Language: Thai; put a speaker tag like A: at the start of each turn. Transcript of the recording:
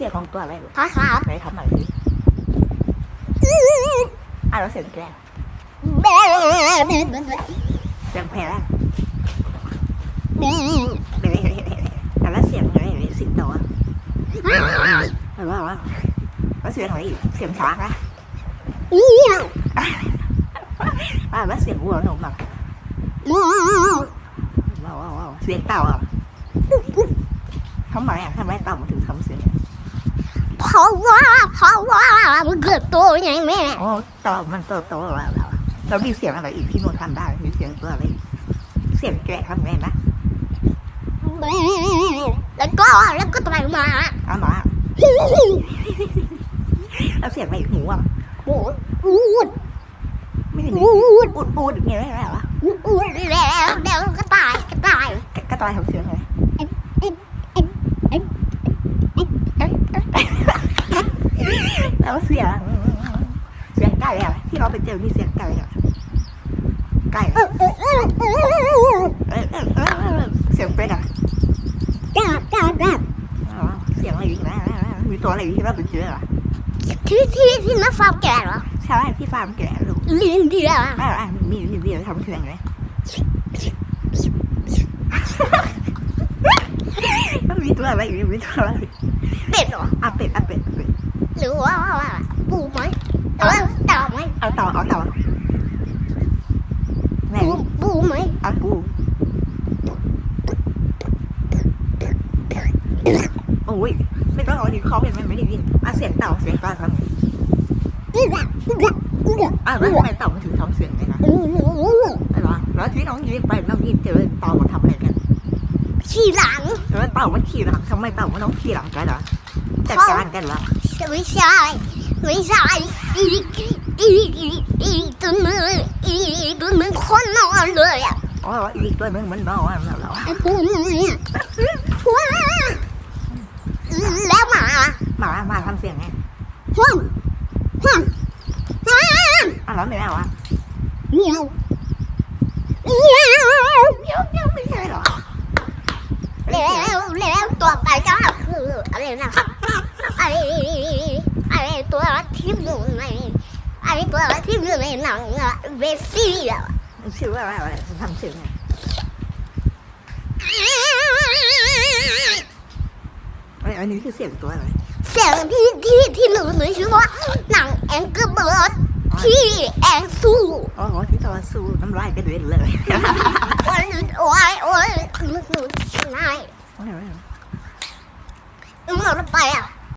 A: สียงของตัวอะไรลูก
B: พ่อครับ
A: ไหนทำหน่อยสิอะแล้วเสียงแกล้ง
B: แม่แม่แม่
A: เสียงแพ้แล้ว
B: แม่
A: แต่ละเสียงไงสิงโตอะเห็นว่าว่าแล้วเสียงอะไรอีกเสียงช้างอะ
B: เอี้ยว
A: อะแล้วเสียงวัวหนุ่มแบบ
B: ว้าว
A: ว้าวว้าวว้าวเสียงเต่าอะทำไมอะทำไมเต่ามันถึงทำเสียงอย่างนี้
B: เพราะว่าเพราะว่ามันเกิดตัวไงแม่
A: โอ้ต่มันโตโตแล้วแล้วแล้วมีเสียงอะไรอีกที่หนูทำได้มีเสียงตัวอะไรเสียงแกะทำไงนะ
B: แม่แล้วก็แล้วก็ตัวมา
A: เอามาแล้วเสียงอะไรอีกหมูอะ
B: โอ้อูด
A: ไม่เห็น
B: อูด
A: ปูดปูดอย่างเงี้ยไม่ได้เหรอ
B: อูดแล้วแล้วก็ตายก็ตาย
A: ก็ตายทำเสียงไง แล้วเสียง เสียงไก่อะที่เราไปเจอมีเสียงไก่อะไก่
B: เออเออเออเออ
A: เออเออเออเสียงเป็ดอะ
B: กาบกาบกาบ
A: อ๋อเสียงอะไรอีกนะมีตัวอะไรอีกที่เราไปเจออะ
B: ที่ที่ที่น้าฟาร์มแก่เหรอ
A: ใช่ที่ฟาร์มแกะลูก
B: ลิ้นดีแล้ว
A: อ่ามีมีมีทำเสียงไงมันมีตัวอะไรอีกมีตัวอะไร
B: เป็ดเหรอ
A: อะเป็ดอะเป็ดเป็ด
B: หรือว่าว่าปูไหมเออเต่าไหม
A: เอาต่อเอาต่อไหน
B: ปูปูไหม
A: เอาปูโอ้ยไม่ต้องเอาดิเขาเป็นมันไม่ได้ยินอะเสียงเต่าเสียงเต่าทำไง
B: อึกอะอึกอะอึกอะ
A: อะแล้วทำไมเต่ามันถึงทำเสียงไงนะ
B: อืมอืมอืม
A: อะไรวะแล้วที่น้องยิ้มไปน้องยิ้มเจอเต่ามันทำอะไรกัน
B: ขี่หลัง
A: แล้วเต่ามันขี่หลังทำไมเต่ามันต้องขี่หลังกันเหรอ จัดการกันเหรอ
B: ไม่ใช่ไม่ใช่อีกอีกอีอีตัวมืออีกตัวมือคนนอนเลยอะ
A: อ๋ออีกตัวนึงมันนอนแล้วเหรอ
B: ตัวมือเนี่ยว้าแล้วหมา
A: หมาหมาทำเสียงไง
B: ห้องห้องห้อง
A: อะแล้วไม่เอาอะ
B: เมียวเมียว
A: เดี๋ยวเดี๋ยวไม่ใช่หรอ
B: แล้วแล้วตัวไปก็คืออะไรนะครับ ไอ้ไอ้ตัวที่อยู่ในไอ้ตัวที่อยู่ในหนังอะเวซี่อะ
A: ชื่อว่าอะไรทำเสียงไงไอ้อันนี้คือเสียงตัวอะไร
B: เสียงที่ที่ที่หนูหนูชื่อว่าหนังแองเกอร์เบิร์ดที่แองสู้
A: อ๋อที่ตะวันสู้น้ำลายกระเด็นเลย
B: โอ้ยโอ้ยโอ้ยหนูหนูนายหนูหนูไปอะ